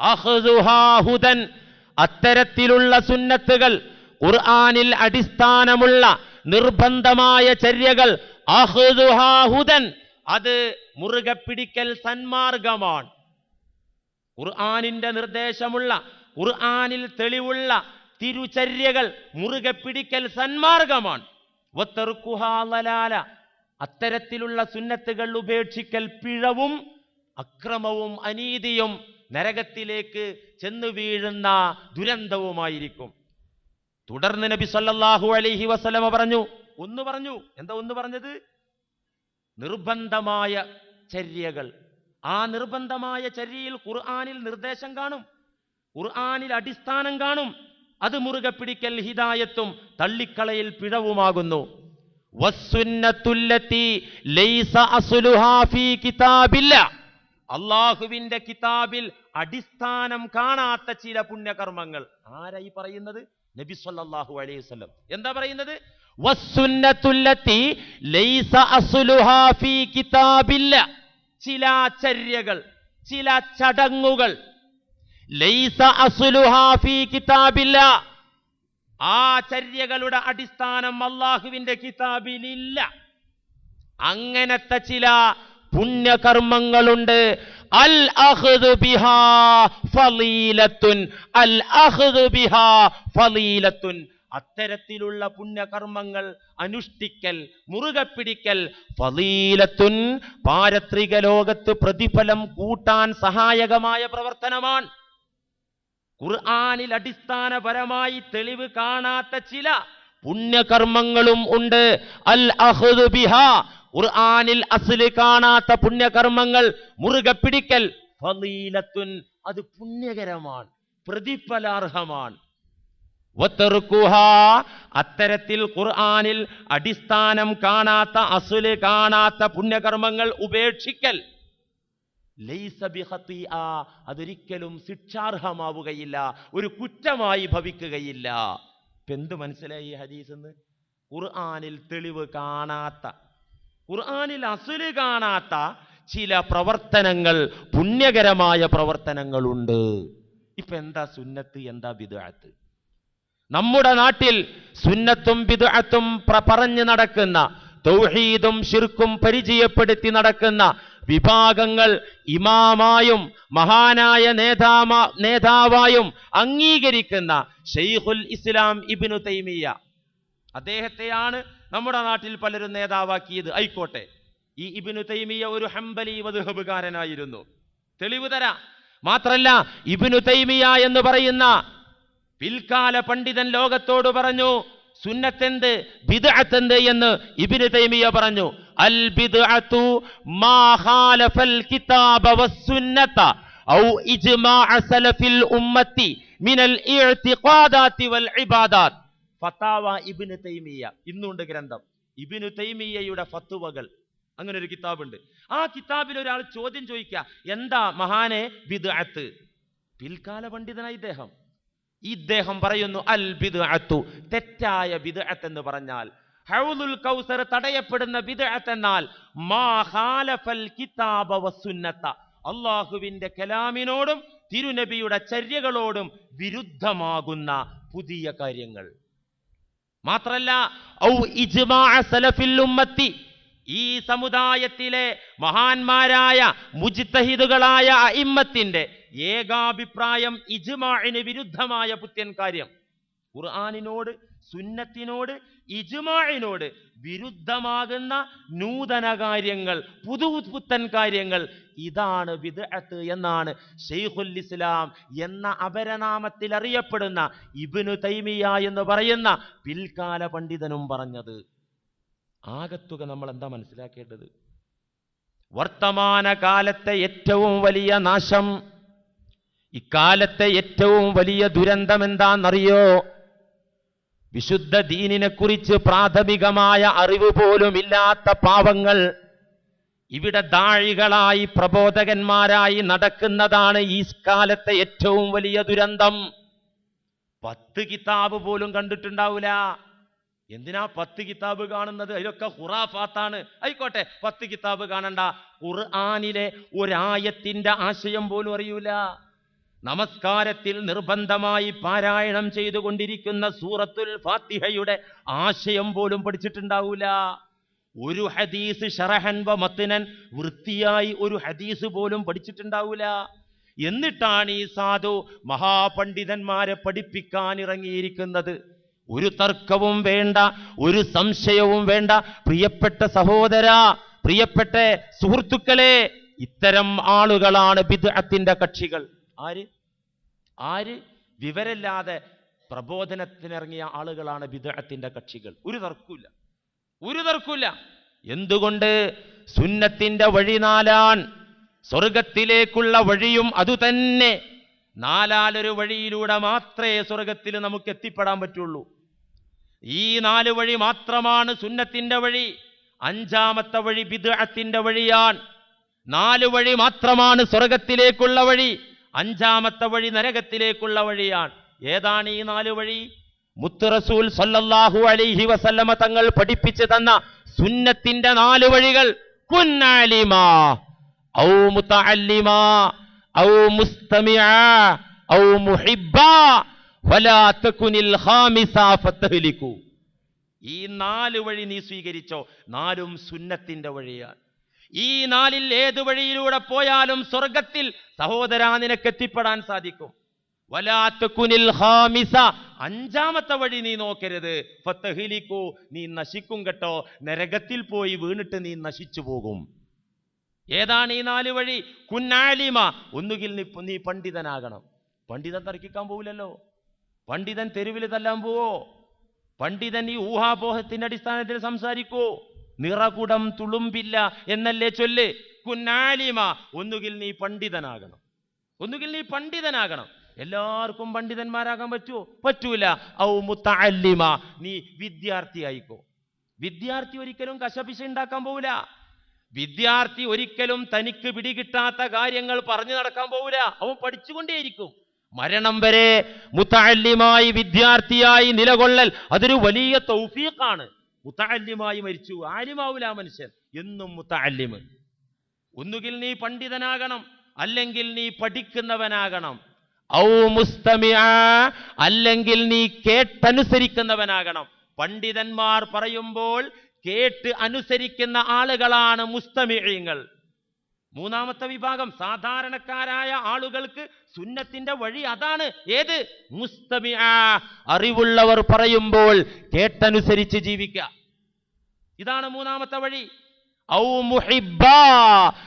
അഹ്ദുഹാ ഹുദൻ. അത്തരത്തിലുള്ള സുന്നത്തുകൾ ഖുർആാനിൽ അടിസ്ഥാനമുള്ള നിർബന്ധമായ ചര്യകൾ അഹ്ദുഹാ ഹുദൻ. അത് മുറുകെ പിടിക്കൽ സന്മാർഗമാണ്. ഖുർആനിന്റെ നിർദ്ദേശമുള്ള ഖുർആാനിൽ തെളിവുള്ള തിരുചര്യകൾ മുറുകെ പിടിക്കൽ സന്മാർഗമാണ്. അത്തരത്തിലുള്ള സുന്നത്തുകൾ ഉപേക്ഷിക്കൽ പിഴവും അക്രമവും അനീതിയും നരകത്തിലേക്ക് ചെന്നു വീഴുന്ന ദുരന്തവുമായിരിക്കും. തുടർന്ന് നബി സല്ലാഹു അലൈഹി വസ്ലമ പറഞ്ഞു ഒന്ന് പറഞ്ഞു. എന്താ ഒന്ന് പറഞ്ഞത്? നിർബന്ധമായ ചര്യകൾ. ആ നിർബന്ധമായ ചര്യയിൽ ഖുർആാനിൽ നിർദ്ദേശം കാണും. ഖുർആാനിൽ അടിസ്ഥാനം കാണും. അത് മുറുകെ പിടിക്കൽ ഹിതായത്തും തള്ളിക്കളയിൽ പിഴവുമാകുന്നു. വസ്സുന്നത്തുല്ലത്തി ലൈസ അസ്ലുഹാ ഫീ കിതാബില്ല. അള്ളാഹുവിന്റെ കിതാബിൽ അടിസ്ഥാനം കാണാത്ത ചില പുണ്യകർമ്മങ്ങൾ. ആരായി പറയുന്നത്? നബി സല്ലാഹു അലൈഹി വസല്ലം. എന്താ പറയുന്നത്? ചില ചര്യകൾ ചില ചടങ്ങുകൾ. ആ ചര്യകളുടെ അടിസ്ഥാനം അള്ളാഹുവിന്റെ കിതാബിലില്ല. അങ്ങനത്തെ ചില പുണ്യകർമ്മങ്ങളുണ്ട്. അൽ ബിഹാ അൽ ബിഹാ അത്തരത്തിലുള്ള പുണ്യകർമ്മങ്ങൾ അനുഷ്ഠിക്കൽ മുറുകെ പിടിക്കൽ ഫലീലത്തുൻ പാരത്രിക ലോകത്ത് പ്രതിഫലം കൂട്ടാൻ സഹായകമായ പ്രവർത്തനമാണ്. ഖുർആാനിൽ അടിസ്ഥാനപരമായി തെളിവ് കാണാത്ത ചില പുണ്യകർമ്മങ്ങളും ഉണ്ട്. അൽ അഹ്ദു ബിഹാ ഖുർആനിൽ അസിൽ കാണാത്ത പുണ്യകർമ്മങ്ങൾ മുറുകെ പിടിക്കൽ ഫളീലത്തുൻ അത് പുണ്യകരമാണ് പ്രതിഫലാർഹമാണ്. അത്തരത്തിൽ ഖുർആാനിൽ അടിസ്ഥാനം കാണാത്ത അസുൽ കാണാത്ത പുണ്യകർമ്മങ്ങൾ ഉപേക്ഷിക്കൽ. അതൊരിക്കലും ശിക്ഷാർഹമാവുകയില്ല ഒരു കുറ്റമായി ഭവിക്കുകയില്ല. എന്ത് മനസ്സിലായി ഹദീസ് എന്ന് ഖുർആാനിൽ തെളിവ് കാണാത്ത ഖുർആനിൽ അസുൽ കാണാത്ത ചില പ്രവർത്തനങ്ങൾ പുണ്യകരമായ പ്രവർത്തനങ്ങളുണ്ട്. ഇപ്പൊ എന്താ സുന്നത്ത് എന്താ ബിദ്അത്ത്? നമ്മുടെ നാട്ടിൽ സുന്നത്തും ബിദ്അത്തും പറഞ്ഞു നടക്കുന്ന തൗഹീദും ഷിർക്കും പരിചയപ്പെടുത്തി നടക്കുന്ന വിഭാഗങ്ങൾ ഇമാമായും മഹാനായ നേതാമ നേതാവായും അംഗീകരിക്കുന്ന ഷെയ്ഖുൽ ഇസ്ലാം ഇബിനു തൈമിയ അദ്ദേഹത്തെയാണ് നമ്മുടെ നാട്ടിൽ പലരും നേതാവാക്കിയത് ആയിക്കോട്ടെ. ഈ ഇബിനു തൈമിയ ഒരു ഹംബലി വധുഹബുകാരനായിരുന്നു തെളിവ് തരാ. മാത്രല്ല ഇബിനു തൈമിയ എന്ന് പറയുന്ന പിൽക്കാല പണ്ഡിതൻ ലോകത്തോട് പറഞ്ഞു സുന്നത്തെന്ത് ബിദ്അത്തെന്ത്? എന്ന് ഇബിനു തൈമിയ പറഞ്ഞു. അൽ ബിദ്അത്തു മാ ഖാലഫൽ കിതാബ വസ്സുന്നത ഔ ഇജ്മാഅ സലഫിൽ ഉമ്മത്തി മിനൽ ഇഅ്തിഖാദാത്തി വൽ ഇബാദാത്ത്. ഫത്താവ ഇബ്നു തൈമിയ ഇന്നുണ്ട് ഗ്രന്ഥം. ഇബ്നു തൈമിയയുടെ ഫത്തുവകൾ. അങ്ങനെ ഒരു കിതാബുണ്ട്. ആ കിതാബിൽ ഒരാൾ ചോദ്യം ചോദിക്കുക എന്താ മഹാനെ ബിദ്അത്ത്? പിൽക്കാല പണ്ഡിതനായി ഇദ്ദേഹം. ഇദ്ദേഹം പറയുന്നു അൽ ബിദ്അത്തു. തെറ്റായ ബിദ്അത്ത് എന്ന് പറഞ്ഞാൽ ഹൗലുൽ കൗസർ തടയപ്പെടുന്ന ബിദ്അത്ത് എന്നാൽ മാ ഖാലഫൽ കിതാബ വസുന്നത്ത അള്ളാഹുവിന്റെ കലാമിനോടും തിരുനബിയുടെ ചര്യകളോടും വിരുദ്ധമാകുന്ന പുതിയ കാര്യങ്ങൾ. മാത്രല്ല ഔ ഇജ്മാഅ സലഫിൽ ഉമ്മത്തി. ഈ സമുദായത്തിലെ മഹാന്മാരായ മുജിത്തഹിദുകളായ അയിമ്മത്തിന്റെ ഏകാഭിപ്രായം ഇജ്മാഇന് വിരുദ്ധമായ പുത്യൻ കാര്യം. ഖുർആനിനോട് സുന്നത്തിനോട് ഇജ്മാഇനോട് വിരുദ്ധമാകുന്ന നൂതന കാര്യങ്ങൾ പുതു പുത്തൻ കാര്യങ്ങൾ. ഇതാണ് വിദഅത്ത് എന്നാണ് ഷെയ്ഖുൽ ഇസ്ലാം എന്ന അപരനാമത്തിൽ അറിയപ്പെടുന്ന ഇബ്നു തൈമിയ എന്ന് പറയുന്ന പിൽക്കാല പണ്ഡിതനും പറഞ്ഞത്. ആകത്തുക നമ്മൾ എന്താ മനസ്സിലാക്കേണ്ടത്? വർത്തമാന കാലത്തെ ഏറ്റവും വലിയ നാശം ഇക്കാലത്തെ ഏറ്റവും വലിയ ദുരന്തം എന്താണെന്നറിയോ വിശുദ്ധ ദീനിനെ കുറിച്ച് പ്രാഥമികമായ അറിവ് പോലും ഇല്ലാത്ത പാവങ്ങൾ ഇവിടെ ദാഴികളായി പ്രബോധകന്മാരായി നടക്കുന്നതാണ് ഈ കാലത്തെ ഏറ്റവും വലിയ ദുരന്തം. പത്ത് കിതാബ് പോലും കണ്ടിട്ടുണ്ടാവില്ല എന്തിനാ പത്ത് കിതാബ് കാണുന്നത്? അതിലൊക്കെ ഹുറാഫാത്താണ് ആയിക്കോട്ടെ പത്ത് കിതാബ് കാണണ്ട. ഖുർആാനിലെ ഒരായത്തിന്റെ ആശയം പോലും അറിയൂല. നമസ്കാരത്തിൽ നിർബന്ധമായി പാരായണം ചെയ്തുകൊണ്ടിരിക്കുന്ന സൂറത്തുൽ ഫാത്തിഹയുടെ ആശയം പോലും പഠിച്ചിട്ടുണ്ടാവൂല. ഒരു ഹദീസ് ഷറഹൻ വ മത്തിനൻ വൃത്തിയായി ഒരു ഹദീസ് പോലും പഠിച്ചിട്ടുണ്ടാവൂല. എന്നിട്ടാണ് ഈ സാധു മഹാപണ്ഡിതന്മാരെ പഠിപ്പിക്കാൻ ഇറങ്ങിയിരിക്കുന്നത്. ഒരു തർക്കവും വേണ്ട ഒരു സംശയവും വേണ്ട. പ്രിയപ്പെട്ട സഹോദര പ്രിയപ്പെട്ട സുഹൃത്തുക്കളെ ഇത്തരം ആളുകളാണ് ബിദ്അത്തിന്റെ കക്ഷികൾ. ആര്? ആര്? വിവരമില്ലാതെ പ്രബോധനത്തിനിറങ്ങിയ ആളുകളാണ് ബിദ്അത്തിന്റെ കക്ഷികൾ. ഒരു തർക്കമില്ല ഒരു തർക്കമില്ല എന്തുകൊണ്ട് സുന്നത്തിന്റെ വഴി നാലാൻ സ്വർഗത്തിലേക്കുള്ള വഴിയും അതുതന്നെ നാലാലൊരു വഴിയിലൂടെ മാത്രമേ സ്വർഗത്തിൽ നമുക്ക് എത്തിപ്പെടാൻ പറ്റുള്ളൂ. ഈ നാല് വഴി മാത്രമാണ് സുന്നത്തിന്റെ വഴി. അഞ്ചാമത്തെ വഴി ബിദ്അത്തിന്റെ വഴിയാണ്. നാല് വഴി മാത്രമാണ് സ്വർഗത്തിലേക്കുള്ള വഴി. അഞ്ചാമത്തെ വഴി നരകത്തിലേക്കുള്ള വഴിയാണ്. ഏതാണ് ഈ നാല് വഴി? മുത്തുറസൂൽ സല്ലല്ലാഹു അലൈഹി വസല്ലമ തങ്ങൾ പഠിപ്പിച്ചു തന്ന സുന്നത്തിന്റെ നാല് വഴികൾ. ഔ ഔ ഔ വലാ തകുനിൽ ഈ നാല് വഴി നീ സ്വീകരിച്ചോ? നാലും സുന്നത്തിന്റെ വഴിയാണ്. ഈ നാലിൽ ഏതു വഴിയിലൂടെ പോയാലും സ്വർഗത്തിൽ സഹോദരാ നിനക്ക് എത്തിപ്പെടാൻ സാധിക്കും. വലാത്ത് കുനിൽ ഹാമിസ അഞ്ചാമത്തെ വഴി നീ നോക്കരുത്. ഫത്തഹിലിക്കൂ നീ നശിക്കും കേട്ടോ. നരകത്തിൽ പോയി വീണിട്ട് നീ നശിച്ചു പോകും. ഏതാണ് ഈ നാല് വഴി? കുന്നാലിമ. ഒന്നുകിൽ നീ നീ പണ്ഡിതനാകണം. പണ്ഡിതൻ തർക്കിക്കാൻ പോവില്ലല്ലോ. പണ്ഡിതൻ തെരുവിൽ തല്ലാൻ പോവോ? പണ്ഡിതൻ ഈ ഊഹാപോഹത്തിന്റെ അടിസ്ഥാനത്തിൽ സംസാരിക്കൂ? നിറകുടം തുളുമ്പില്ല എന്നല്ലേ ചൊല്ല്? കുന്നാലിമ ഒന്നുകിൽ നീ പണ്ഡിതനാകണം. ഒന്നുകിൽ നീ പണ്ഡിതനാകണം. എല്ലാവർക്കും പണ്ഡിതന്മാരാകാൻ പറ്റുമോ പറ്റൂല. ഔ മുത്തല്ലിമ നീ വിദ്യാർത്ഥി ആയിക്കോ വിദ്യാർത്ഥി ഒരിക്കലും കശപിശ ഉണ്ടാക്കാൻ പോവില്ല. വിദ്യാർത്ഥി ഒരിക്കലും തനിക്ക് പിടികിട്ടാത്ത കാര്യങ്ങൾ പറഞ്ഞു നടക്കാൻ പോവില്ല. അവൻ പഠിച്ചുകൊണ്ടേയിരിക്കും. മരണം വരെ മുത്തല്ലിമായി വിദ്യാർത്ഥിയായി നിലകൊള്ളൽ അതൊരു വലിയ തൗഫീഖാണ്. മുത്തല്ലിമായി മരിച്ചു. ആലിമാവൂല മനുഷ്യൻ. എന്നും മുത്തല്ലിമ് ഒന്നുകിൽ നീ പണ്ഡിതനാകണം അല്ലെങ്കിൽ നീ പഠിക്കുന്നവനാകണം. ഔ മുസ്തമിആ അല്ലെങ്കിൽ നീ കേട്ടനുസരിക്കുന്നവനാകണം. പണ്ഡിതന്മാർ പറയുമ്പോൾ കേട്ട് അനുസരിക്കുന്ന ആളുകളാണ് മുസ്തമിഴിങ്ങൾ മൂന്നാമത്തെ വിഭാഗം സാധാരണക്കാരായ ആളുകൾക്ക് സുന്നത്തിന്റെ വഴി അതാണ്. ഏത്? മുസ്തമി അറിവുള്ളവർ പറയുമ്പോൾ കേട്ടനുസരിച്ച് ജീവിക്കുക. ഇതാണ് മൂന്നാമത്തെ വഴി. ഔ മുഹിബ്ബ.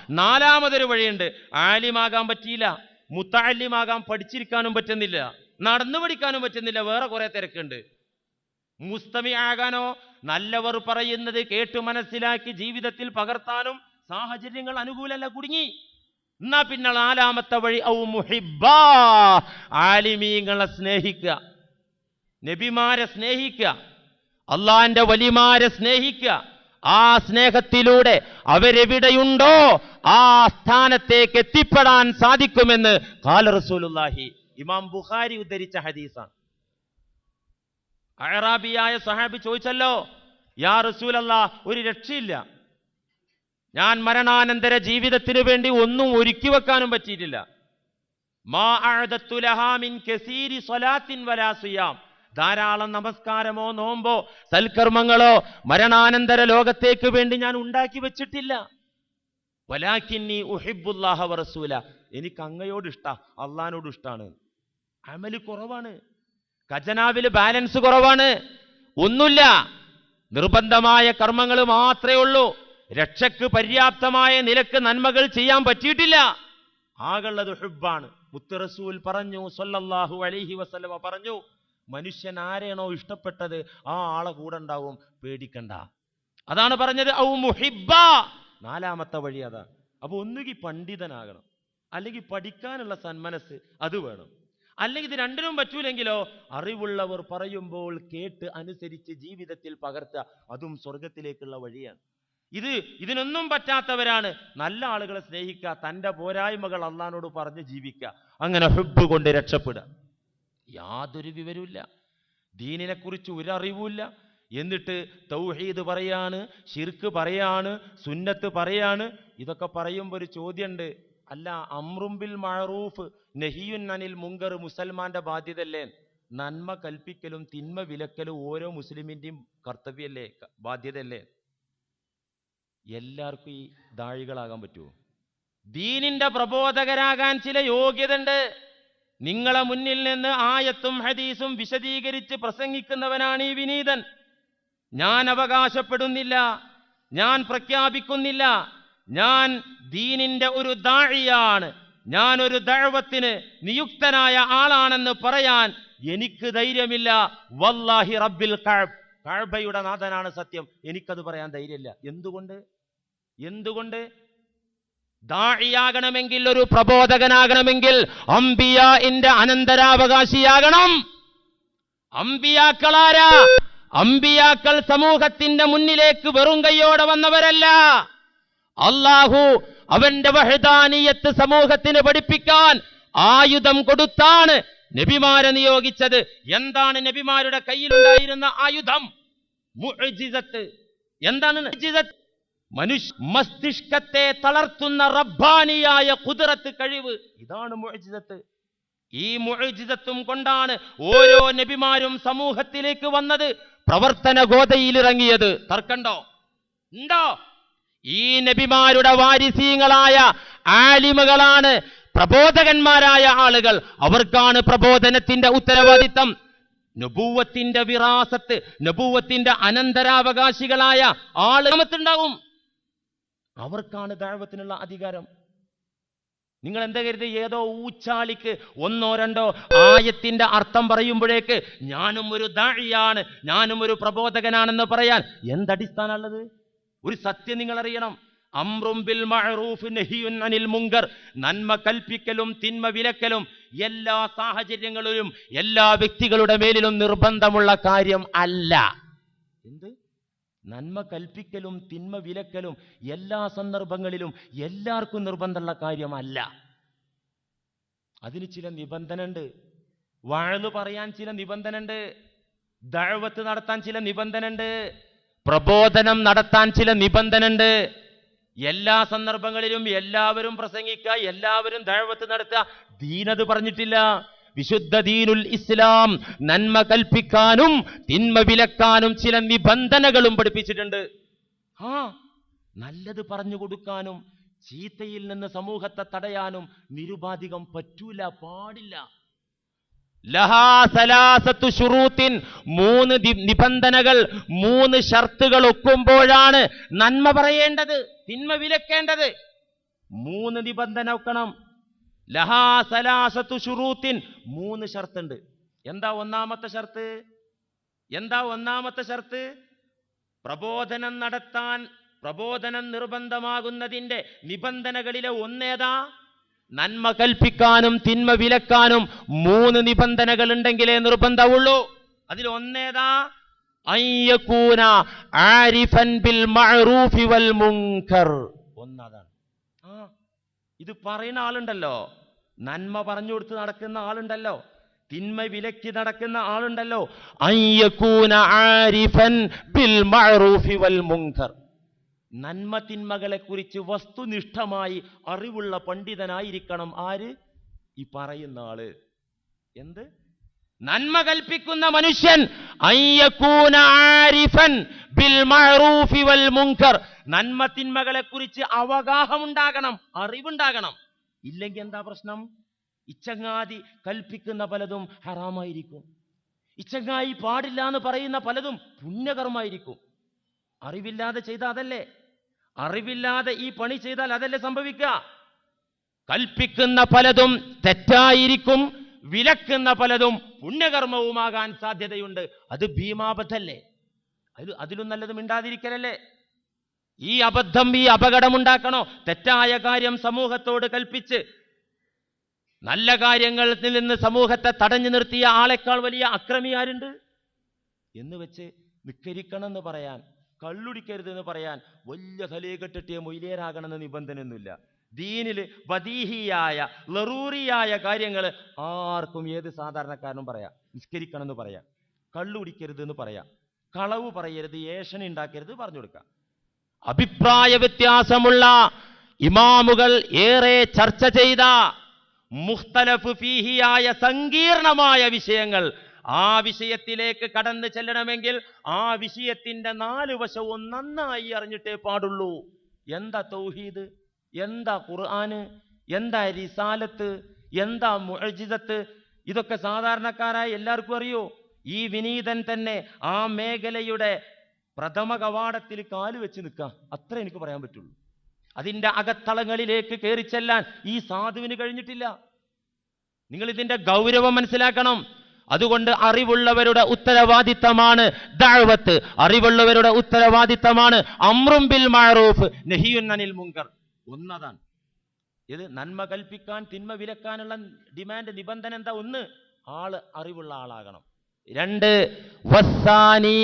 നാലാമതൊരു വഴിയുണ്ട്. ആലിമാകാൻ പറ്റിയില്ല. മുത്താലിമാകാൻ പഠിച്ചിരിക്കാനും പറ്റുന്നില്ല. നടന്നു പഠിക്കാനും പറ്റുന്നില്ല. വേറെ കുറെ തിരക്കുണ്ട്. മുസ്തമി ആകാനോ നല്ലവർ പറയുന്നത് കേട്ടു മനസ്സിലാക്കി ജീവിതത്തിൽ പകർത്താനും സാഹചര്യങ്ങൾ അനുകൂലല്ല കുടുങ്ങി. എന്നാ പിന്നെ നാലാമത്തെ വഴി? ഔ മുഹിബ ആലിമീങ്ങളെ സ്നേഹിക്കുക നബിമാരെ സ്നേഹിക്കുക അള്ളാന്റെ വലിമാരെ സ്നേഹിക്കുക ആ സ്നേഹത്തിലൂടെ അവരെവിടെയുണ്ടോ ആ സ്ഥാനത്തേക്ക് എത്തിപ്പെടാൻ സാധിക്കുമെന്ന് കാല റസൂലുല്ലാഹി ഇമാം ബുഖാരി ഉദ്ധരിച്ച ഹദീസാണ്. അഹറാബിയായ സഹാബി ചോദിച്ചല്ലോ യാ റസൂലല്ലാ ഒരു രക്ഷയില്ല. ഞാൻ മരണാനന്തര ജീവിതത്തിന് വേണ്ടി ഒന്നും ഒരുക്കി വെക്കാനും പറ്റിയിട്ടില്ല. ധാരാളം നമസ്കാരമോ നോമ്പോ സൽക്കർമ്മങ്ങളോ മരണാനന്തര ലോകത്തേക്ക് വേണ്ടി ഞാൻ ഉണ്ടാക്കി വെച്ചിട്ടില്ല. വലാക്കിന്നി ഉഹിബുല്ലാഹ വറസൂല എനിക്ക് അങ്ങയോട് ഇഷ്ട അള്ളഹാനോട് ഇഷ്ടമാണ് അമൽ കുറവാണ്. ഖജനാവിൽ ബാലൻസ് കുറവാണ്. ഒന്നുമില്ല. നിർബന്ധമായ കർമ്മങ്ങൾ മാത്രമേ ഉള്ളൂ. രക്ഷക്ക് പര്യാപ്തമായ നിലയ്ക്ക് നന്മകൾ ചെയ്യാൻ പറ്റിയിട്ടില്ല. ആകുള്ളത് ഹുബാണ് മുത്തറസൂൽ പറഞ്ഞു സൊല്ലാഹു അലൈഹി വസല്ലമ പറഞ്ഞു മനുഷ്യൻ ആരെയാണോ ഇഷ്ടപ്പെട്ടത് ആ ആളെ കൂടെ ഉണ്ടാവും പേടിക്കണ്ട. അതാണ് പറഞ്ഞത് ഔ നാലാമത്തെ വഴി അതാണ് അപ്പൊ ഒന്നുകിൽ പണ്ഡിതനാകണം അല്ലെങ്കിൽ പഠിക്കാനുള്ള സന്മനസ് അത് വേണം. അല്ലെങ്കിൽ ഇത് രണ്ടിനും പറ്റൂലെങ്കിലോ അറിവുള്ളവർ പറയുമ്പോൾ കേട്ട് അനുസരിച്ച് ജീവിതത്തിൽ പകർത്തുക അതും സ്വർഗത്തിലേക്കുള്ള വഴിയാണ്. ഇത് ഇതിനൊന്നും പറ്റാത്തവരാണ്. നല്ല ആളുകളെ സ്നേഹിക്കുക തന്റെ പോരായ്മകൾ അള്ളഹാനോട് പറഞ്ഞ് ജീവിക്കുക. അങ്ങനെ ഹുബ് കൊണ്ട് രക്ഷപ്പെടുക. യാതൊരു വിവരമില്ല ദീനിനെക്കുറിച്ച് ഒരറിവുമില്ല. എന്നിട്ട് തൗഹീദ് പറയാണ് ഷിർക്ക് പറയാണ് സുന്നത്ത് പറയാണ്. ഇതൊക്കെ പറയുമ്പോൾ ഒരു ചോദ്യമുണ്ട്. അല്ല അമ്രുംബിൽ മഴറൂഫ് നഹിയുൻ അനിൽ മുങ്കർ മുസൽമാന്റെ ബാധ്യതയല്ലേ? നന്മ കൽപ്പിക്കലും തിന്മ വിലക്കലും ഓരോ മുസ്ലിമിന്റെയും കർത്തവ്യമല്ലേ? ബാധ്യതല്ലേ ബാധ്യതയല്ലേ? എല്ലാവർക്കും ഈ ദാഴികളാകാൻ പറ്റുമോ ദീനിന്റെ പ്രബോധകരാകാൻ ചില യോഗ്യത ഉണ്ട് നിങ്ങളെ മുന്നിൽ നിന്ന് ആയത്തും ഹദീസും വിശദീകരിച്ച് പ്രസംഗിക്കുന്നവനാണ് ഈ വിനീതൻ. ഞാൻ അവകാശപ്പെടുന്നില്ല. ഞാൻ പ്രഖ്യാപിക്കുന്നില്ല. ഞാൻ ദീനിന്റെ ഒരു ദാഴിയാണ്. ഞാൻ ഒരു ദഴവത്തിന് നിയുക്തനായ ആളാണെന്ന് പറയാൻ എനിക്ക് ധൈര്യമില്ല. വല്ലാഹി റബ്ബിൽ കഅബ് കഅബയുടെ നാഥനാണ് സത്യം. എനിക്കത് പറയാൻ ധൈര്യമില്ല. എന്തുകൊണ്ട്? എന്തുകൊണ്ട്? ദാഴിയാകണമെങ്കിൽ ഒരു പ്രബോധകനാകണമെങ്കിൽ അംബിയാന്റെ അനന്തരാവകാശിയാകണം. അമ്പിയാക്കളാരാ അംബിയാക്കൾ സമൂഹത്തിന്റെ മുന്നിലേക്ക് വെറും കൈയോടെ വന്നവരല്ല. അള്ളാഹു അവന്റെ വഹദാനിയത്ത് സമൂഹത്തിന് പഠിപ്പിക്കാൻ ആയുധം കൊടുത്താണ് നബിമാരെ നിയോഗിച്ചത്. എന്താണ് നബിമാരുടെ കയ്യിലുണ്ടായിരുന്ന ആയുധം? എന്താണ് മനുഷ്യ മസ്തിഷ്കത്തെ തളർത്തുന്ന റബ്ബാനിയായ കുതിരത്ത് കഴിവ് ഇതാണ് മുഅ്ജിസത്ത്. ഈ മുഅ്ജിസത്തും കൊണ്ടാണ് ഓരോ നബിമാരും സമൂഹത്തിലേക്ക് വന്നത് പ്രവർത്തന ഗോതയിലിറങ്ങിയത് തർക്കണ്ടോ? ഉണ്ടോ? ഈ നബിമാരുടെ വാരിസീങ്ങളായ ആലിമകളാണ് പ്രബോധകന്മാരായ ആളുകൾ. അവർക്കാണ് പ്രബോധനത്തിന്റെ ഉത്തരവാദിത്തം. നബൂവത്തിന്റെ വിറാസത്ത് നബൂവത്തിന്റെ അനന്തരാവകാശികളായ ആളുണ്ടാവും അവർക്കാണ് ദാഴ്വത്തിനുള്ള അധികാരം. നിങ്ങൾ എന്താ കരുതി? ഏതോ ഊച്ചാളിക്ക് ഒന്നോ രണ്ടോ ആയത്തിന്റെ അർത്ഥം പറയുമ്പോഴേക്ക് ഞാനും ഒരു ദാഴിയാണ് ഞാനും ഒരു പ്രബോധകനാണെന്ന് പറയാൻ എന്തടിസ്ഥാനമുള്ളത്? ഒരു സത്യം നിങ്ങൾ അറിയണം അമ്രും ബിൽ മഅറൂഫ് നഹിയുൻ അനിൽ മുങ്കർ. നന്മ കൽപ്പിക്കലും തിന്മ വിലക്കലും എല്ലാ സാഹചര്യങ്ങളിലും എല്ലാ വ്യക്തികളുടെ മേലിലും നിർബന്ധമുള്ള കാര്യം അല്ല. എന്ത്? നന്മ കൽപ്പിക്കലും തിന്മ വിലക്കലും എല്ലാ സന്ദർഭങ്ങളിലും എല്ലാവർക്കും നിർബന്ധമുള്ള കാര്യമല്ല. അതിന് ചില നിബന്ധന ഉണ്ട് വാഴു പറയാൻ ചില നിബന്ധന ഉണ്ട് ദഴവത്ത് നടത്താൻ ചില നിബന്ധന ഉണ്ട് പ്രബോധനം നടത്താൻ ചില നിബന്ധന ഉണ്ട് എല്ലാ സന്ദർഭങ്ങളിലും എല്ലാവരും പ്രസംഗിക്കുക എല്ലാവരും ദഴവത്ത് നടത്തുക. ദീനത് പറഞ്ഞിട്ടില്ല. വിശുദ്ധ ദീനുൽ ഇസ്ലാം നന്മ കൽപ്പിക്കാനും തിന്മ വിലക്കാനും ചില നിബന്ധനകളും പഠിപ്പിച്ചിട്ടുണ്ട്. ആ നല്ലത് പറഞ്ഞു കൊടുക്കാനും ചീത്തയിൽ നിന്ന് സമൂഹത്തെ തടയാനും നിരുപാധികം പറ്റൂല പാടില്ല. ശുറൂത്തിൻ മൂന്ന് നിബന്ധനകൾ മൂന്ന് ഷർത്തുകൾ ഒക്കുമ്പോഴാണ് നന്മ പറയേണ്ടത് തിന്മ വിലക്കേണ്ടത്. മൂന്ന് നിബന്ധന ഒക്കണം. ലഹാ സലാസത്തു ഷുറൂത്തിൻ മൂന്ന് ഷർത്തുണ്ട്. എന്താ ഒന്നാമത്തെ ഷർത്ത്? എന്താ ഒന്നാമത്തെ ഷർത്ത്? പ്രബോധനം നടത്താൻ പ്രബോധനം നിർബന്ധമാകുന്നതിന്റെ നിബന്ധനകളിലെ ഒന്നേതാ? നന്മ കൽപ്പിക്കാനും തിന്മ വിലക്കാനും മൂന്ന് നിബന്ധനകൾ ഉണ്ടെങ്കിലേ നിർബന്ധമുള്ളൂ. അതിൽ ഒന്നേതാ? അയ്യക്കൂന ആരിഫൻ ബിൽ മഅറൂഫി വൽ ഒന്നതാണ്. ആ ഇത് പറയുന്ന ആളുണ്ടല്ലോ. നന്മ പറഞ്ഞു കൊടുത്ത് നടക്കുന്ന ആളുണ്ടല്ലോ. തിന്മ വിലക്കി നടക്കുന്ന ആളുണ്ടല്ലോ. ആരിഫൻ ബിൽ നന്മ തിന്മകളെ കുറിച്ച് വസ്തുനിഷ്ഠമായി അറിവുള്ള പണ്ഡിതനായിരിക്കണം ആര്? ഈ പറയുന്ന ആൾ. എന്ത്? നന്മ കൽപ്പിക്കുന്ന മനുഷ്യൻ ബിൽ മഅറൂഫി വൽ മുൻകർ. നന്മ തിന്മകളെ കുറിച്ച് അവഗാഹമുണ്ടാകണം അറിവുണ്ടാകണം. ഇല്ലെങ്കിൽ എന്താ പ്രശ്നം? ഇച്ചങ്ങാതി കൽപ്പിക്കുന്ന പലതും ഹറാമായിരിക്കും. ഇച്ചങ്ങായി പാടില്ല എന്ന് പറയുന്ന പലതും പുണ്യകർമായിരിക്കും. അറിവില്ലാതെ ചെയ്ത അതല്ലേ? അറിവില്ലാതെ ഈ പണി ചെയ്താൽ അതല്ലേ സംഭവിക്കുക? കൽപ്പിക്കുന്ന പലതും തെറ്റായിരിക്കും വിലക്കുന്ന പലതും പുണ്യകർമ്മവുമാകാൻ സാധ്യതയുണ്ട്. അത് ഭീമാബദ്ധല്ലേ? അതിലും നല്ലത് മിണ്ടാതിരിക്കലല്ലേ? ഈ അബദ്ധം ഈ അപകടമുണ്ടാക്കണോ? തെറ്റായ കാര്യം സമൂഹത്തോട് കൽപ്പിച്ച്. നല്ല കാര്യങ്ങളിൽ നിന്ന് സമൂഹത്തെ തടഞ്ഞു നിർത്തിയ ആളെക്കാൾ വലിയ അക്രമി ആരുണ്ട്? എന്ന് വെച്ച് നിക്കരിക്കണം എന്ന് പറയാൻ കള്ളുടിക്കരുത് എന്ന് പറയാൻ വലിയ തലയെക്കെട്ടിയ മൊയിലേരാകണമെന്ന് നിബന്ധനയൊന്നുമില്ല. ദീനിൽ വദീഹിയായ ലറൂറിയായ കാര്യങ്ങൾ ആർക്കും ഏത് സാധാരണക്കാരനും പറയാം. നിസ്കരിക്കണം എന്ന് പറയാം. കള്ളു കുടിക്കരുത് എന്ന് പറയാം. കളവ് പറയരുത് ഏഷണി ഉണ്ടാക്കരുത് പറഞ്ഞു കൊടുക്കാം. അഭിപ്രായ വ്യത്യാസമുള്ള ഇമാമുകൾ ഏറെ ചർച്ച ചെയ്ത മുഖ്തലഫ് ഫീഹിയായ സങ്കീർണമായ വിഷയങ്ങൾ ആ വിഷയത്തിലേക്ക് കടന്നു ചെല്ലണമെങ്കിൽ ആ വിഷയത്തിന്റെ നാല് വശവും നന്നായി അറിഞ്ഞിട്ടേ പാടുള്ളൂ. എന്താ തൗഹീദ്? എന്താ ഖുർആന്? എന്താ റിസാലത്ത്? എന്താ മുഴജിതത്ത് ഇതൊക്കെ സാധാരണക്കാരായ എല്ലാവർക്കും അറിയോ? ഈ വിനീതൻ തന്നെ ആ മേഖലയുടെ പ്രഥമ കവാടത്തിൽ കാൽ വെച്ച് നിൽക്കാം അത്ര എനിക്ക് പറയാൻ പറ്റുള്ളൂ. അതിന്റെ അകത്തളങ്ങളിലേക്ക് കയറി ചെല്ലാൻ ഈ സാധുവിന് കഴിഞ്ഞിട്ടില്ല. നിങ്ങൾ ഇതിന്റെ ഗൗരവം മനസ്സിലാക്കണം. അതുകൊണ്ട് അറിവുള്ളവരുടെ ഉത്തരവാദിത്തമാണ് ദഅവത്ത്. അറിവുള്ളവരുടെ ഉത്തരവാദിത്തമാണ് അമ്രുംബിൽ മാറൂഫ് നെഹിയുന്നനിൽ നഹിയുൻ അനിൽ അതാണ് ഇത് നന്മ കൽപ്പിക്കാൻ തിന്മ വിലക്കാനുള്ള ഡിമാൻഡ് നിബന്ധന എന്താ? ഒന്ന് ആൾ അറിവുള്ള ആളാകണം. രണ്ട് വസ്സാനി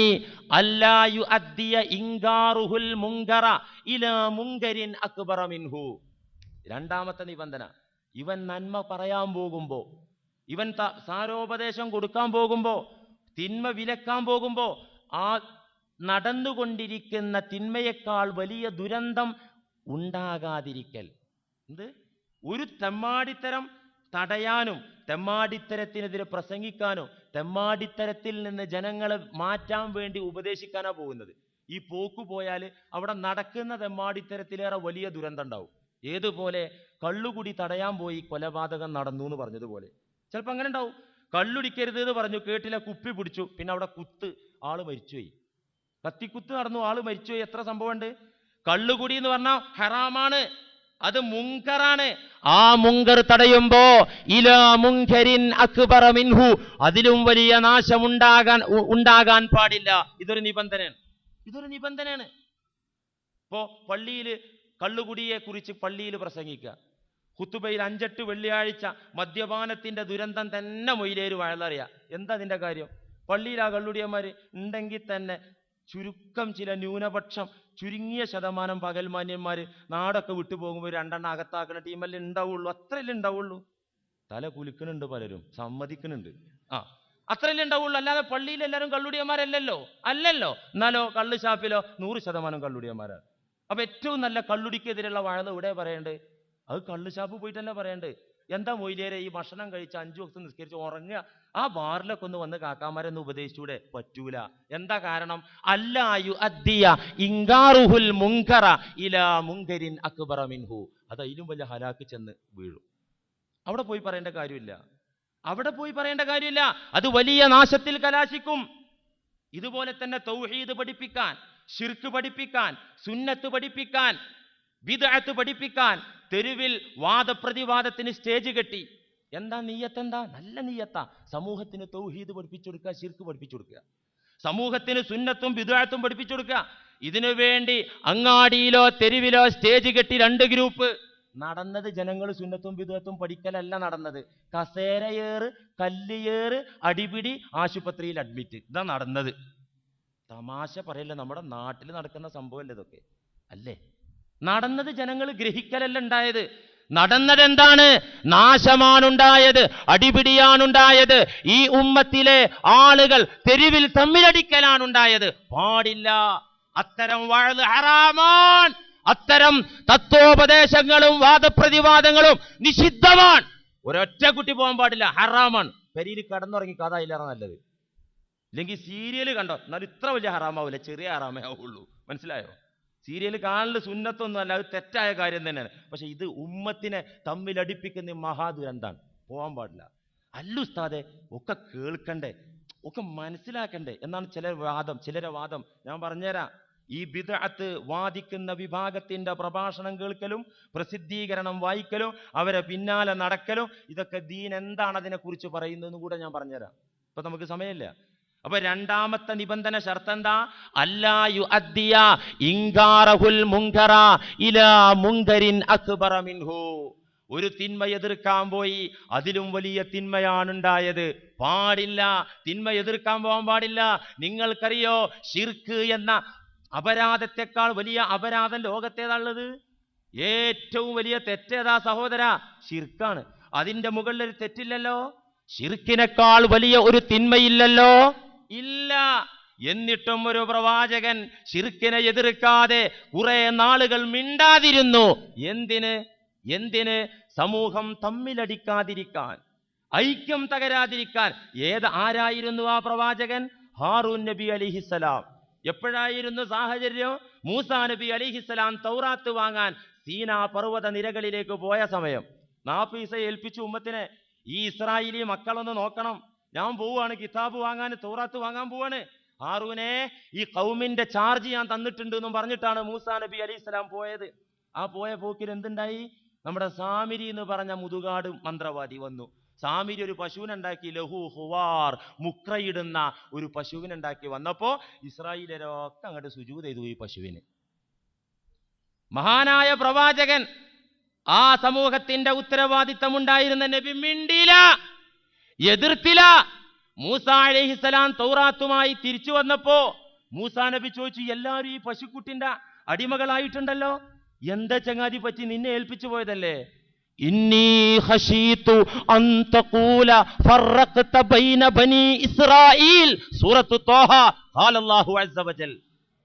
അല്ലായു അദ്ദിയ ഇങ്കാറുഹുൽ മുങ്കറ ഇലാ മുങ്കരിൻ അക്ബറ മിൻഹു. രണ്ടാമത്തെ നിബന്ധന ഇവൻ നന്മ പറയാൻ പോകുമ്പോ ഇവൻ സാരോപദേശം കൊടുക്കാൻ പോകുമ്പോ തിന്മ വിലക്കാൻ പോകുമ്പോ ആ നടന്നുകൊണ്ടിരിക്കുന്ന തിന്മയേക്കാൾ വലിയ ദുരന്തം ഉണ്ടാകാതിരിക്കൽ. എന്ത്? ഒരു തെമ്മാടിത്തരം തടയാനും തെമ്മാടിത്തരത്തിനെതിരെ പ്രസംഗിക്കാനും തെമ്മാടിത്തരത്തിൽ നിന്ന് ജനങ്ങളെ മാറ്റാൻ വേണ്ടി ഉപദേശിക്കാനാ പോകുന്നത്. ഈ പോക്ക് പോയാൽ അവിടെ നടക്കുന്ന തെമ്മാടിത്തരത്തിലേറെ വലിയ ദുരന്തം ഉണ്ടാവും. ഏതുപോലെ കള്ളുകുടി തടയാൻ പോയി കൊലപാതകം നടന്നു എന്ന് പറഞ്ഞതുപോലെ. ചിലപ്പോൾ അങ്ങനെ ഉണ്ടാവും. കള്ളുടിക്കരുത് എന്ന് പറഞ്ഞു കേട്ടില്ല കുപ്പി പിടിച്ചു പിന്നെ അവിടെ കുത്ത് ആൾ മരിച്ചുപോയി. കത്തിക്കുത്ത് നടന്നു ആൾ മരിച്ചുപോയി എത്ര സംഭവമുണ്ട്? കള്ളുകുടി എന്ന് പറഞ്ഞാൽ ഹറാമാണ്. അത് മുങ്കറാണ്. ആ മുങ്കർ തടയുമ്പോ ഇല മുങ്കരിൻ അക്ബറ മിൻഹു. അതിലും വലിയ നാശം ഉണ്ടാകാൻ പാടില്ല. ഇതൊരു നിബന്ധനയാണ്. ഇതൊരു നിബന്ധനയാണ്. ഇപ്പോ പള്ളിയിൽ കള്ളുകുടിയെ കുറിച്ച് പള്ളിയിൽ പ്രസംഗിക്കുക. കുത്തുബയിൽ അഞ്ചെട്ട് വെള്ളിയാഴ്ച മദ്യപാനത്തിന്റെ ദുരന്തം തന്നെ മൊയിലേര് വഴലറിയ എന്താ അതിന്റെ കാര്യം? പള്ളിയിൽ ആ കള്ളുടിയന്മാര് ഉണ്ടെങ്കിൽ തന്നെ ചുരുക്കം ചില ന്യൂനപക്ഷം ചുരുങ്ങിയ ശതമാനം പകൽമാന്യന്മാർ നാടൊക്കെ വിട്ടു പോകുമ്പോൾ രണ്ടെണ്ണം അകത്താക്കുന്ന ടീമല്ലേ ഉണ്ടാവുള്ളൂ അത്രയല്ലേ ഉണ്ടാവുള്ളൂ തല കുലുക്കുന്നുണ്ട് പലരും സമ്മതിക്കുന്നുണ്ട് ആ അത്രയല്ലേ ഉണ്ടാവുള്ളൂ അല്ലാതെ പള്ളിയിൽ എല്ലാവരും കള്ളുടിയന്മാരല്ലല്ലോ. അല്ലല്ലോ. എന്നാലോ കള്ള് ഷാപ്പിലോ നൂറ് ശതമാനം കള്ളുടിയന്മാരാണ്. അപ്പൊ ഏറ്റവും നല്ല കള്ളുടിക്കെതിരെയുള്ള വാഴ ഇവിടെ പറയണ്ടേ? അത് കള്ള് ഷാപ്പ് പോയിട്ടല്ല പറയണ്ടേ? എന്താ മൊയ്ലേരെ ഈ ഭക്ഷണം കഴിച്ച് അഞ്ചു വക്ത് നിസ്കരിച്ച് ഉറങ്ങുക? ആ ബാറിലൊക്കെ ഒന്ന് വന്ന് കാക്കാമാരെന്ന് ഉപദേശിച്ചൂടെ? പറ്റൂല. എന്താ കാരണം? അല്ലായു അദ്ദിയ ഇങ്കാറുഹുൽ മുങ്കറ ഇലാ മുങ്കരിൻ അക്ബറ മിൻഹു. അത് അതിലും വലിയ ഹലാക്ക് ചെന്ന് വീഴും. അവിടെ പോയി പറയേണ്ട കാര്യമില്ല. അവിടെ പോയി പറയേണ്ട കാര്യമില്ല. അത് വലിയ നാശത്തിൽ കലാശിക്കും. ഇതുപോലെ തന്നെ തൗഹീദ് പഠിപ്പിക്കാൻ ഷിർക്ക് പഠിപ്പിക്കാൻ സുന്നത്ത് പഠിപ്പിക്കാൻ വിദഅത്ത് പഠിപ്പിക്കാൻ തെരുവിൽ വാദപ്രതിവാദത്തിന് സ്റ്റേജ് കെട്ടി. എന്താ നീയത്ത് എന്താ നല്ല നീയത്താ. സമൂഹത്തിന് തൗഹീദ് പഠിപ്പിച്ചു കൊടുക്കുക ശിർക്ക് പഠിപ്പിച്ചു കൊടുക്കുക സമൂഹത്തിന് സുന്നത്തും വിദഅത്തും പഠിപ്പിച്ചു കൊടുക്കുക ഇതിനു വേണ്ടി അങ്ങാടിയിലോ തെരുവിലോ സ്റ്റേജ് കെട്ടി രണ്ട് ഗ്രൂപ്പ്. നടന്നത് ജനങ്ങൾ സുന്നത്തും വിദഅത്തും പഠിക്കലല്ല നടന്നത്. കസേരയേറ് കല്ലിയേറ് അടിപിടി ആശുപത്രിയിൽ അഡ്മിറ്റ്. ഇതാ നടന്നത്. തമാശ പറയല്ല നമ്മുടെ നാട്ടിൽ നടക്കുന്ന സംഭവമല്ലേ ഇതൊക്കെ? അല്ലേ? നടന്നത് ജനങ്ങൾ ഗ്രഹിക്കലല്ല ഉണ്ടായത്. നടന്നത് എന്താണ് നാശമാണുണ്ടായത് അടിപിടിയാണുണ്ടായത് ഈ ഉമ്മത്തിലെ ആളുകൾ തെരുവിൽ തമ്മിലടിക്കലാണുണ്ടായത്. പാടില്ല. അത്തരം വാഴ് ഹറാമാൻ. അത്തരം തത്വോപദേശങ്ങളും വാദപ്രതിവാദങ്ങളും നിഷിദ്ധമാണ്. ഒരൊറ്റ കുട്ടി പോകാൻ പാടില്ല. ഹറാമാണ്. പെരിയിൽ കടന്നുറങ്ങി കഥ ഇല്ലാതെ നല്ലത്. ഇല്ലെങ്കിൽ സീരിയൽ കണ്ടോ? എന്നാൽ ഇത്ര വലിയ ഹറാമാവില്ല ചെറിയ ഹറാമേ ആവുള്ളൂ. മനസ്സിലായോ? സീരിയൽ കാണൽ സുന്നത്തൊന്നും അല്ല അത് തെറ്റായ കാര്യം തന്നെയാണ്. പക്ഷെ ഇത് ഉമ്മത്തിനെ തമ്മിലടിപ്പിക്കുന്ന മഹാദുരന്താണ്. പോകാൻ പാടില്ല. അല്ലുസ്താദെ ഒക്കെ കേൾക്കണ്ടേ ഒക്കെ മനസ്സിലാക്കണ്ടേ എന്നാണ് ചില വാദം ചിലരെ വാദം. ഞാൻ പറഞ്ഞുതരാം. ഈ ബിദഅത്ത് വാദിക്കുന്ന വിഭാഗത്തിന്റെ പ്രഭാഷണം കേൾക്കലും പ്രസിദ്ധീകരണം വായിക്കലും അവരെ പിന്നാലെ നടക്കലും ഇതൊക്കെ ദീൻ എന്താണ് അതിനെക്കുറിച്ച് പറയുന്നതെന്ന് കൂടെ ഞാൻ പറഞ്ഞുതരാം. ഇപ്പൊ നമുക്ക് സമയമില്ല. അപ്പൊ രണ്ടാമത്തെ നിബന്ധന ഷർത്തെന്താ? അല്ലായു അദ്ദിയ ഇങ്കാറഹുൽ മുങ്കറ ഇലാ മുങ്കരിൻ അക്ബറ മിൻഹു. ഒരു തിന്മ എതിർക്കാൻ പോയി അതിലും വലിയ തിന്മയാണുണ്ടായത്. പാടില്ല തിന്മ എതിർക്കാൻ പോകാൻ പാടില്ല. നിങ്ങൾക്കറിയോ ഷിർക്ക് എന്ന അപരാധത്തെക്കാൾ വലിയ അപരാധം ലോകത്തേതാണുള്ളത്? ഏറ്റവും വലിയ തെറ്റേതാ സഹോദര ഷിർക്കാണ് അതിന്റെ മുകളിൽ ഒരു തെറ്റില്ലല്ലോ? ഷിർക്കിനേക്കാൾ വലിയ ഒരു തിന്മയില്ലല്ലോ? ഇല്ല. എന്നിട്ടും ഒരു പ്രവാചകൻ ശിർക്കിനെ എതിർക്കാതെ കുറെ നാളുകൾ മിണ്ടാതിരുന്നു. എന്തിന്? എന്തിന്? സമൂഹം തമ്മിലടിക്കാതിരിക്കാൻ ഐക്യം തകരാതിരിക്കാൻ. ഏത് ആരായിരുന്നു ആ പ്രവാചകൻ? ഹാറൂൻ നബി അലിഹിസലാം എപ്പോഴായിരുന്നു സാഹചര്യം? മൂസാ നബി അലിഹിസലാം തൗറാത്ത് വാങ്ങാൻ സീന പർവത നിരകളിലേക്ക് പോയ സമയം. നാപ്പീസ ഏൽപ്പിച്ചു ഉമ്മത്തിനെ ഈ ഇസ്രായേലി മക്കളൊന്ന് നോക്കണം. ഞാൻ പോവുകയാണ് കിതാബ് വാങ്ങാൻ തോറാത്ത് വാങ്ങാൻ പോവാണ്. ഹാറൂനെ ഈ കൗമിന്റെ ചാർജ് ഞാൻ തന്നിട്ടുണ്ട് എന്നും പറഞ്ഞിട്ടാണ് മൂസാ നബി അലൈഹി സ്വലാം പോയത്. ആ പോയ പോക്കിൽ എന്തുണ്ടായി? നമ്മുടെ സാമിരി എന്ന് പറഞ്ഞ മുതുകാട് മന്ത്രവാദി വന്നു. സാമിരി ഒരു പശുവിനുണ്ടാക്കി ലഹു ഹുവാർ മുക്രയിടുന്ന ഒരു പശുവിനുണ്ടാക്കി. വന്നപ്പോ ഇസ്രായേലരൊക്കെ അങ്ങോട്ട് സുജൂത് ചെയ്തു ഈ പശുവിന്. മഹാനായ പ്രവാചകൻ ആ സമൂഹത്തിന്റെ ഉത്തരവാദിത്തം ഉണ്ടായിരുന്ന നബി മിണ്ടിയില്ല. എതിർത്തില്ല. മൂസ അലഹിസലാം തൗറാത്തുമായി തിരിച്ചു വന്നപ്പോ മൂസാ നബി ചോദിച്ചു എല്ലാവരും ഈ പശുക്കുട്ടിന്റെ അടിമകളായിട്ടുണ്ടല്ലോ? എന്താ ചങ്ങാതി പറ്റി നിന്നെ ഏൽപ്പിച്ചു പോയതല്ലേ?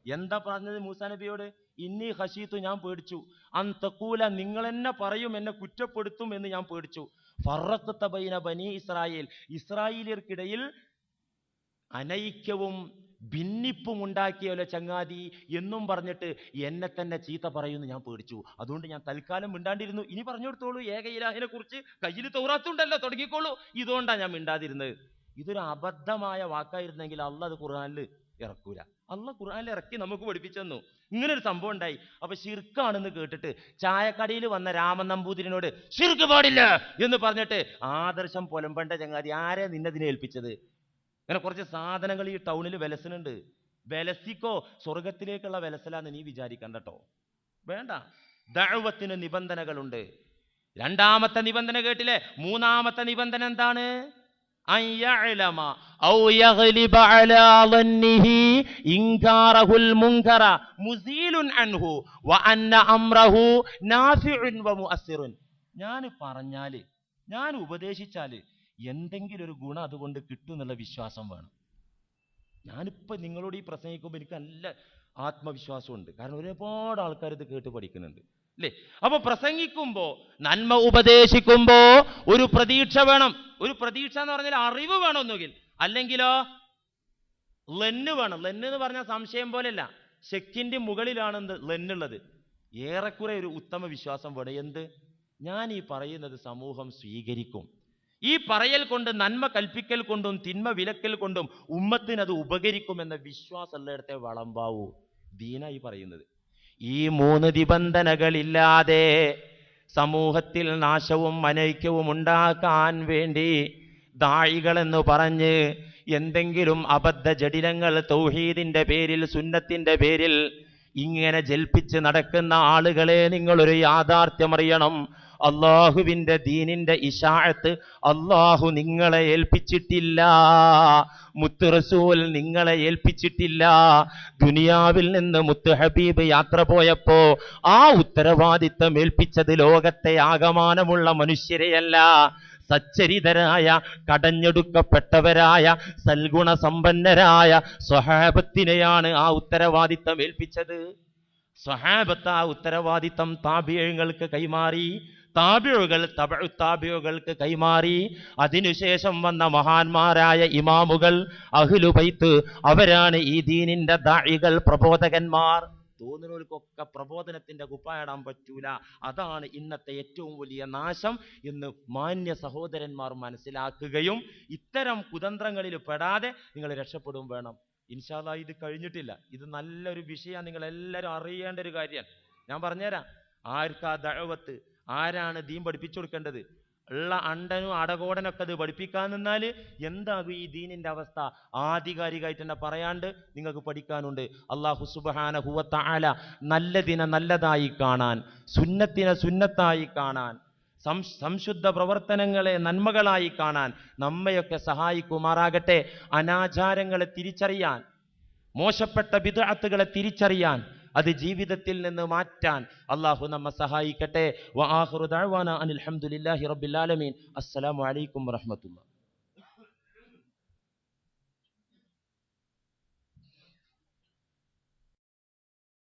എന്താ പറഞ്ഞത് മൂസാ നബിയോട്? ഇന്നി ഹഷീത്തു ഞാൻ പേടിച്ചു. അന്തക്കൂല നിങ്ങൾ എന്നെ പറയും എന്നെ കുറ്റപ്പെടുത്തും എന്ന് ഞാൻ പേടിച്ചു. ഫറഖത ബൈന ബനി ഇസ്രായേൽ. ഇസ്രായേലിയർക്കിടയിൽ അനൈക്യവും ഭിന്നിപ്പും ഉണ്ടാക്കിയല്ലോ ചങ്ങാതി എന്നും പറഞ്ഞിട്ട് എന്നെ തന്നെ ചീത്ത പറയുമെന്ന് ഞാൻ പേടിച്ചു. അതുകൊണ്ട് ഞാൻ തൽക്കാലം മിണ്ടാണ്ടിരുന്നു. ഇനി പറഞ്ഞു കൊടുത്തോളൂ ഏക ഇലാഹിനെ കുറിച്ച്. കയ്യിൽ തൗറാത്തുണ്ടല്ലോ തുടങ്ങിക്കോളൂ. ഇതുകൊണ്ടാണ് ഞാൻ മിണ്ടാതിരുന്നത്. ഇതൊരു അബദ്ധമായ വാക്കായിരുന്നെങ്കിൽ അല്ല അത് ഖുർആനിൽ ഇറക്കൂല. അല്ല ഖുർആാനിൽ ഇറക്കി നമുക്ക് പഠിപ്പിച്ചു തന്നു. ഇങ്ങനെ ഒരു സംഭവം ഉണ്ടായി. അപ്പൊ ഷിർക്കാണെന്ന് കേട്ടിട്ട് ചായക്കടയിൽ വന്ന രാമൻ നമ്പൂതിരിനോട് ശിർക്ക് പാടില്ല എന്ന് പറഞ്ഞിട്ട് ആദർശം പൊലമ്പണ്ട ചങ്ങാതി ആരെ നിന്നതിനെ ഏൽപ്പിച്ചത്? അങ്ങനെ കുറച്ച് സാധനങ്ങൾ ഈ ടൗണിൽ വിലസനുണ്ട്. വിലസിക്കോ സ്വർഗത്തിലേക്കുള്ള വിലസലാന്ന് നീ വിചാരിക്കണ്ട കേട്ടോ വേണ്ട. ദഴവത്തിന് നിബന്ധനകളുണ്ട്. രണ്ടാമത്തെ നിബന്ധന കേട്ടില്ലേ? മൂന്നാമത്തെ നിബന്ധന എന്താണ്? ഞാൻ പറഞ്ഞാൽ ഞാൻ ഉപദേശിച്ചാൽ എന്തെങ്കിലും ഒരു ഗുണം അതുകൊണ്ട് കിട്ടും എന്നുള്ള വിശ്വാസം വേണം. ഞാനിപ്പോ നിങ്ങളോട് ഈ പ്രസംഗിക്കുമ്പോൾ എനിക്ക് നല്ല ആത്മവിശ്വാസമുണ്ട്. കാരണം ഒരുപാട് ആൾക്കാർ ഇത് കേട്ട് പഠിക്കുന്നുണ്ട്. അല്ലേ അപ്പൊ പ്രസംഗിക്കുമ്പോ നന്മ ഉപദേശിക്കുമ്പോ ഒരു പ്രതീക്ഷ വേണം. ഒരു പ്രതീക്ഷ എന്ന് പറഞ്ഞാൽ അറിവ് വേണം ഒന്നുകിൽ. അല്ലെങ്കിലോ ലെന്ന് വേണം. ലെന്ന് എന്ന് പറഞ്ഞാൽ സംശയം പോലെയല്ല. ശക്തിന്റെ മുകളിലാണ് എന്ത്? ലെന്നുള്ളത്. ഏറെക്കുറെ ഒരു ഉത്തമ വിശ്വാസം വേണം. എന്ത്? ഞാൻ ഈ പറയുന്നത് സമൂഹം സ്വീകരിക്കും. ഈ പറയൽ കൊണ്ട് നന്മ കൽപ്പിക്കൽ കൊണ്ടും തിന്മ വിലക്കൽ കൊണ്ടും ഉമ്മത്തിന് അത് ഉപകരിക്കുമെന്ന വിശ്വാസം എല്ലായിടത്തെ വളമ്പാവൂ ദീനായി പറയുന്നത്. ഈ മൂന്ന് നിബന്ധനകളില്ലാതെ സമൂഹത്തിൽ നാശവും അനൈക്യവും ഉണ്ടാക്കാൻ വേണ്ടി ദാഴികളെന്ന് പറഞ്ഞ് എന്തെങ്കിലും അബദ്ധ ജടിലങ്ങൾ തൗഹീദിന്റെ പേരിൽ സുന്നത്തിന്റെ പേരിൽ ഇങ്ങനെ ജൽപ്പിച്ച് നടക്കുന്ന ആളുകളെ നിങ്ങളൊരു യാഥാർത്ഥ്യമറിയണം. അള്ളാഹുവിന്റെ ദീനിന്റെ ഇഷാഴത്ത് അള്ളാഹു നിങ്ങളെ ഏൽപ്പിച്ചിട്ടില്ല. മുത്തുറസൂൽ നിങ്ങളെ ഏൽപ്പിച്ചിട്ടില്ല. ദുനിയാവിൽ നിന്ന് മുത്തു ഹബീബ് യാത്ര പോയപ്പോ ആ ഉത്തരവാദിത്തം ഏൽപ്പിച്ചത് ലോകത്തെ ആകമാനമുള്ള മനുഷ്യരെയല്ല. സച്ചരിതരായ കടഞ്ഞെടുക്കപ്പെട്ടവരായ സൽഗുണ സമ്പന്നരായ സ്വഹാബത്തിനെയാണ് ആ ഉത്തരവാദിത്തം ഏൽപ്പിച്ചത്. സ്വഹാബത്ത് ആ ഉത്തരവാദിത്തം താപിയങ്ങൾക്ക് കൈമാറി താബിഴുകൾ തബഴു കൈമാറി. അതിനുശേഷം വന്ന മഹാന്മാരായ ഇമാമുകൾ അഹ്ലുബൈത്ത് അവരാണ് ഈ ദീനിന്റെ ദാഴികൾ പ്രബോധകന്മാർ. തോന്നുന്നവർക്കൊക്കെ പ്രബോധനത്തിന്റെ കുപ്പായിടാൻ പറ്റൂല. അതാണ് ഇന്നത്തെ ഏറ്റവും വലിയ നാശം എന്ന് മാന്യ സഹോദരന്മാർ മനസ്സിലാക്കുകയും ഇത്തരം കുതന്ത്രങ്ങളിൽ പെടാതെ നിങ്ങൾ രക്ഷപ്പെടും വേണം. ഇൻഷാല്ല ഇത് കഴിഞ്ഞിട്ടില്ല. ഇത് നല്ലൊരു വിഷയമാണ്. നിങ്ങൾ എല്ലാവരും അറിയേണ്ട ഒരു കാര്യമാണ്. ഞാൻ പറഞ്ഞുതരാം. ആർക്കാ ദഴവത്ത് ആരാണ് ദീൻ പഠിപ്പിച്ചു കൊടുക്കേണ്ടത്? ഉള്ള അണ്ടനും അടകോടനൊക്കെ അത് പഠിപ്പിക്കാൻ നിന്നാൽ എന്താകും ഈ ദീനിന്റെ അവസ്ഥ? ആധികാരികമായിട്ട് തന്നെ പറയാണ്ട് നിങ്ങൾക്ക് പഠിക്കാനുണ്ട്. അള്ളാഹു സുബാന ഹുവത്താല നല്ലതിനെ നല്ലതായി കാണാൻ സുന്നത്തിനെ സുന്നത്തായി കാണാൻ സംശുദ്ധ പ്രവർത്തനങ്ങളെ നന്മകളായി കാണാൻ നമ്മയൊക്കെ സഹായിക്കുമാറാകട്ടെ. അനാചാരങ്ങളെ തിരിച്ചറിയാൻ മോശപ്പെട്ട വിദഗ്ധകളെ തിരിച്ചറിയാൻ അത് ജീവിതത്തിൽ നിന്ന് മാറ്റാൻ അള്ളാഹു നമ്മെ സഹായിക്കട്ടെ. വ ആഖിറു ദഅ്വാന അനിൽ